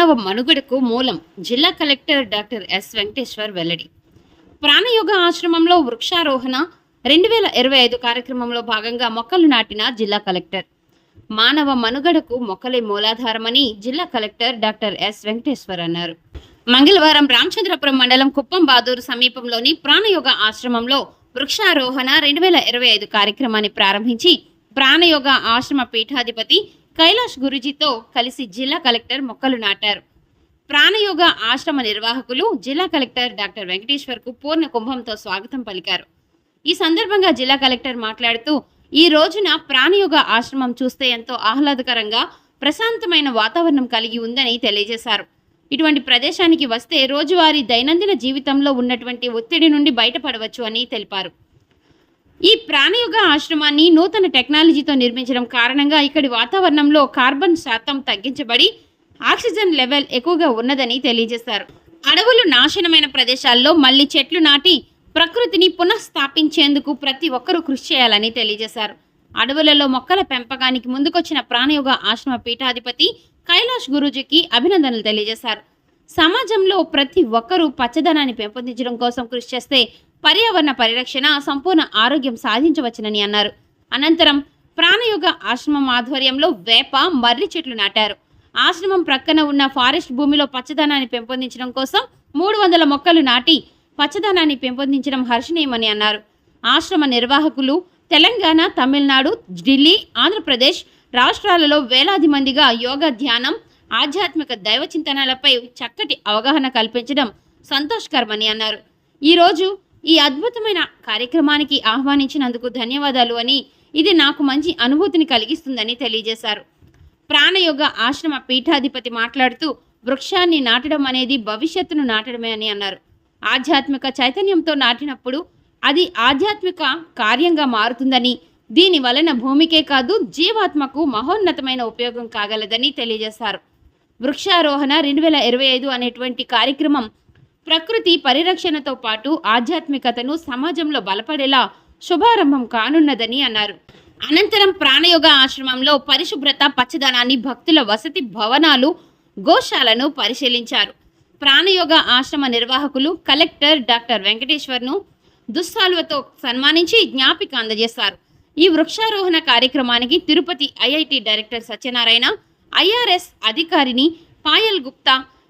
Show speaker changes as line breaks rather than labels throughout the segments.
మానవ మనుగడకు మూలం జిల్లా కలెక్టర్ డాక్టర్ ఎస్ వెంకటేశ్వర్ వెల్లడి. ప్రాణయోగ ఆశ్రమంలో వృక్షారోహణ రెండు వేల ఇరవై ఐదు కార్యక్రమంలో భాగంగా మొక్కలు నాటిన జిల్లా కలెక్టర్. మానవ మనుగడకు మొక్కలే మూలాధారమని జిల్లా కలెక్టర్ డాక్టర్ ఎస్ వెంకటేశ్వర్ అన్నారు. మంగళవారం రామచంద్రపురం మండలం కుప్పం బాదూరు సమీపంలోని ప్రాణయోగ ఆశ్రమంలో వృక్షారోహణ రెండు వేల ఇరవై ఐదు కార్యక్రమాన్ని ప్రారంభించి ప్రాణయోగ ఆశ్రమ పీఠాధిపతి కైలాష్ గురుజీతో కలిసి జిల్లా కలెక్టర్ మొక్కలు నాటారు. ప్రాణయోగ ఆశ్రమ నిర్వాహకులు జిల్లా కలెక్టర్ డాక్టర్ వెంకటేశ్వర్కు పూర్ణ కుంభంతో స్వాగతం పలికారు. ఈ సందర్భంగా జిల్లా కలెక్టర్ మాట్లాడుతూ ఈ రోజున ప్రాణయోగ ఆశ్రమం చూస్తే ఎంతో ఆహ్లాదకరంగా ప్రశాంతమైన వాతావరణం కలిగి ఉందని తెలియజేశారు. ఇటువంటి ప్రదేశానికి వస్తే రోజువారీ దైనందిన జీవితంలో ఉన్నటువంటి ఒత్తిడి నుండి బయటపడవచ్చు అని తెలిపారు. ఈ ప్రాణయుగ ఆశ్రమాన్ని నూతన టెక్నాలజీతో నిర్మించడం కారణంగా ఇక్కడి వాతావరణంలో కార్బన్ శాతం తగ్గించబడి ఆక్సిజన్ లెవెల్ ఎక్కువగా ఉన్నదని తెలియజేశారు. అడవులు నాశనమైన ప్రదేశాల్లో మళ్ళీ చెట్లు నాటి ప్రకృతిని పునఃస్థాపించేందుకు ప్రతి ఒక్కరూ కృషి చేయాలని తెలియజేశారు. అడవులలో మొక్కల పెంపకానికి ముందుకొచ్చిన ప్రాణయోగ ఆశ్రమ పీఠాధిపతి కైలాష్ గురూజీకి అభినందనలు తెలియజేశారు. సమాజంలో ప్రతి ఒక్కరూ పచ్చదనాన్ని పెంపొందించడం కోసం కృషి చేస్తే పర్యావరణ పరిరక్షణ సంపూర్ణ ఆరోగ్యం సాధించవచ్చునని అన్నారు. అనంతరం ప్రాణయోగ ఆశ్రమం ఆధ్వర్యంలో వేప మర్రి చెట్లు నాటారు. ఆశ్రమం ప్రక్కన ఉన్న ఫారెస్ట్ భూమిలో పచ్చదనాన్ని పెంపొందించడం కోసం మూడు వందల మొక్కలు నాటి పచ్చదనాన్ని పెంపొందించడం హర్షణీయమని అన్నారు. ఆశ్రమ నిర్వాహకులు తెలంగాణ తమిళనాడు ఢిల్లీ ఆంధ్రప్రదేశ్ రాష్ట్రాలలో వేలాది మందిగా యోగా ధ్యానం ఆధ్యాత్మిక దైవ చింతనలపై చక్కటి అవగాహన కల్పించడం సంతోషకరమని అన్నారు. ఈరోజు ఈ అద్భుతమైన కార్యక్రమానికి ఆహ్వానించినందుకు ధన్యవాదాలు అని ఇది నాకు మంచి అనుభూతిని కలిగిస్తుందని తెలియజేశారు. ప్రాణయోగ ఆశ్రమ పీఠాధిపతి మాట్లాడుతూ వృక్షాన్ని నాటడం అనేది భవిష్యత్తును నాటడమే అని అన్నారు. ఆధ్యాత్మిక చైతన్యంతో నాటినప్పుడు అది ఆధ్యాత్మిక కార్యంగా మారుతుందని దీని వలన భూమికే కాదు జీవాత్మకు మహోన్నతమైన ఉపయోగం కాగలదని తెలియజేశారు. వృక్షారోహణ రెండు వేల ఇరవై ఐదు అనేటువంటి కార్యక్రమం ప్రకృతి పరిరక్షణతో పాటు ఆధ్యాత్మికతను సమాజంలో బలపడేలా శుభారంభం కానున్నదని అన్నారు. అనంతరం ప్రాణయోగ ఆశ్రమంలో పరిశుభ్రత పచ్చదనాన్ని భక్తుల వసతి భవనాలు గోశాలను పరిశీలించారు. ప్రాణయోగ ఆశ్రమ నిర్వాహకులు కలెక్టర్ డాక్టర్ వెంకటేశ్వర్ను దుస్సాలువతో సన్మానించి జ్ఞాపిక అందజేశారు. ఈ వృక్షారోహణ కార్యక్రమానికి Tirupati IIT director Satyanarayana IRS అధికారిని
Payal Gupta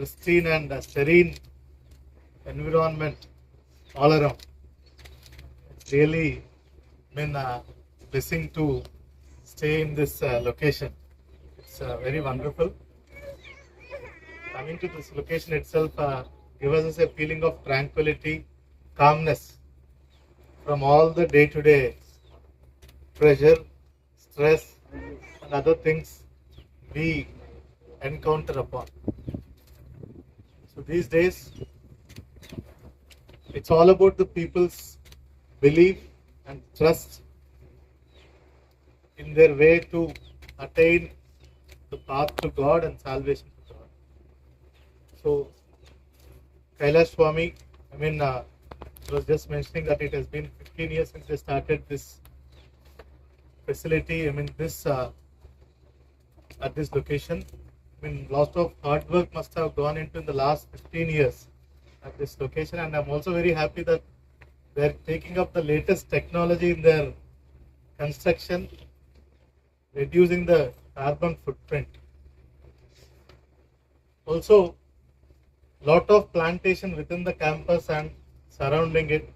pristine and serene environment all around, it's really been a blessing to stay in this uh, location. It's uh, very wonderful coming to this location itself uh, gives us a feeling of tranquility, calmness from all the day to day pressure, stress, and other things we encounter upon. So these days, it's all about the people's belief and trust in their way to attain the path to God and salvation to God. So, Kailash Swami, I mean, uh, was just mentioning that it has been 15 years since they started this facility. I mean, this uh, at this location. I mean, lots of hard work must have gone into in the last 15 years at this location, and I'm also very happy that they're taking up the latest technology in their construction, reducing the carbon footprint. Also, lot of plantation within the campus and surrounding it.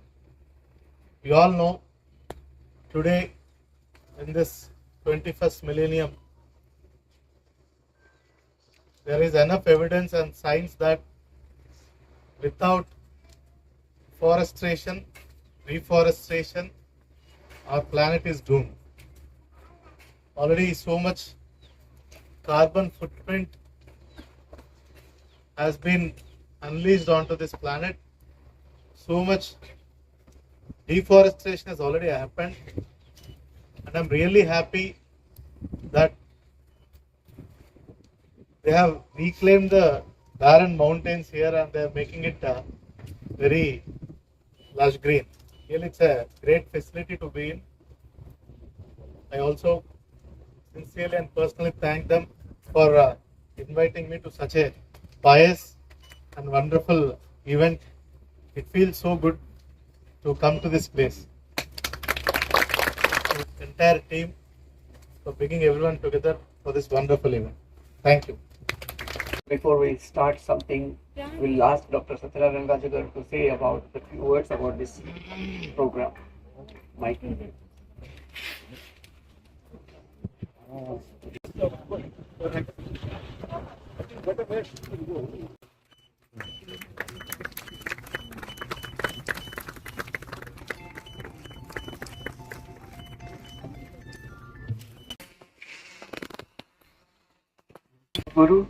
We all know today in this 21st millennium, there is enough evidence and signs that without forestation, reforestation, our planet is doomed. Already so much carbon footprint has been unleashed onto this planet. So much deforestation has already happened, and I'm really happy that they have reclaimed the barren mountains here and they're making it uh, very lush green. Really, it's a great facility to be in. I also sincerely and personally thank them for uh, inviting me to such a pious and wonderful event. It feels so good to come to this place. Entire team for bringing everyone together for this wonderful event. Thank you.
Before we start something, we'll ask Dr. Satyanarayana Rangajadar to say about a few words about this program. Mike. Guru,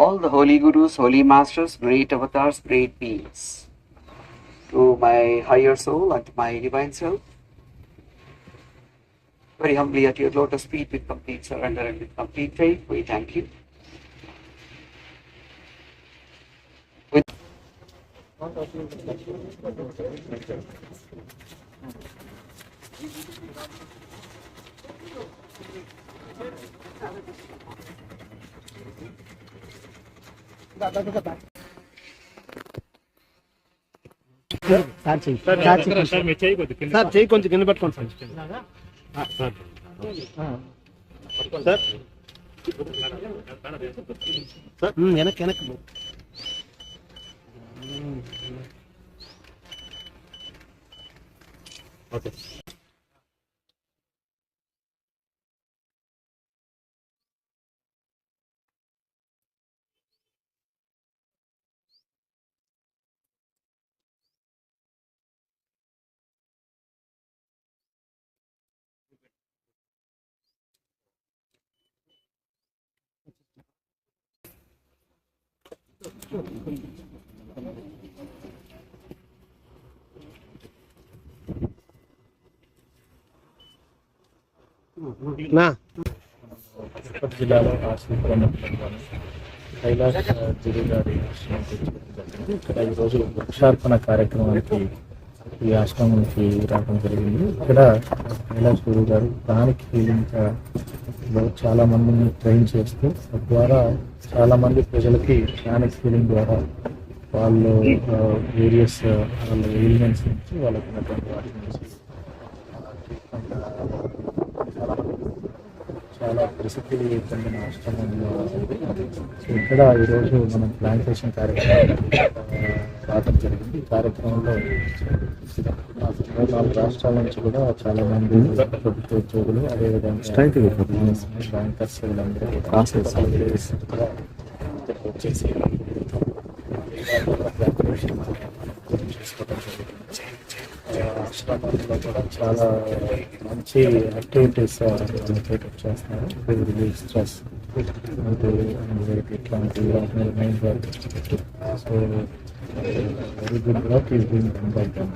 all the holy gurus, holy masters, great avatars, great beings, to my higher soul and to my divine self, very humbly at your lotus feet with complete surrender and with complete faith, we thank you. With
sir చెయ్యి sir చెయ్యి కొంచెం కింద పెట్టుకోండి sir sir sir వెనక్కి వెనక్కి okay నా.
జిల్లాలో ఆశ్రయించినటువంటి కైలాస గిరి ఇక్కడ ఈరోజు వృక్షార్పణ కార్యక్రమానికి ఈ ఆశ్రమానికి రావడం జరిగింది. ఇక్కడ కైలాస్ గురువు గారు ప్రాణిక్ ఇంకా చాలా మందిని ట్రైన్ చేస్తూ తద్వారా చాలా మంది ప్రజలకి ప్రాణిక్ హీలింగ్ ద్వారా వాళ్ళు వేరియస్ వాళ్ళ ఎలిమెంట్స్ నుంచి వాళ్ళకి ఉన్నటువంటి వాటి నుంచి చాలా మంది చాలా ప్రసిద్ధి పొందిన ఆశ్రమంలో ఇక్కడ ఈరోజు మనం ప్లాంటేషన్ కార్యక్రమం రావడం జరిగింది. ఈ కార్యక్రమంలో ఇరవై నాలుగు రాష్ట్రాల నుంచి కూడా చాలా మంది ప్రభుత్వ ఉద్యోగులు అదేవిధంగా బ్యాంకర్స్ వీళ్ళందరూ కూడా ఇక్కడికి వచ్చేసి చేసుకోవడం జరిగింది ఆశ్రమంలో కూడా చాలా మంచి యాక్టివిటీస్ టేకప్ చేస్తున్నారు రిలీజ్ స్ట్రెస్ ఇట్లాంటి mind work so very good work is being done by them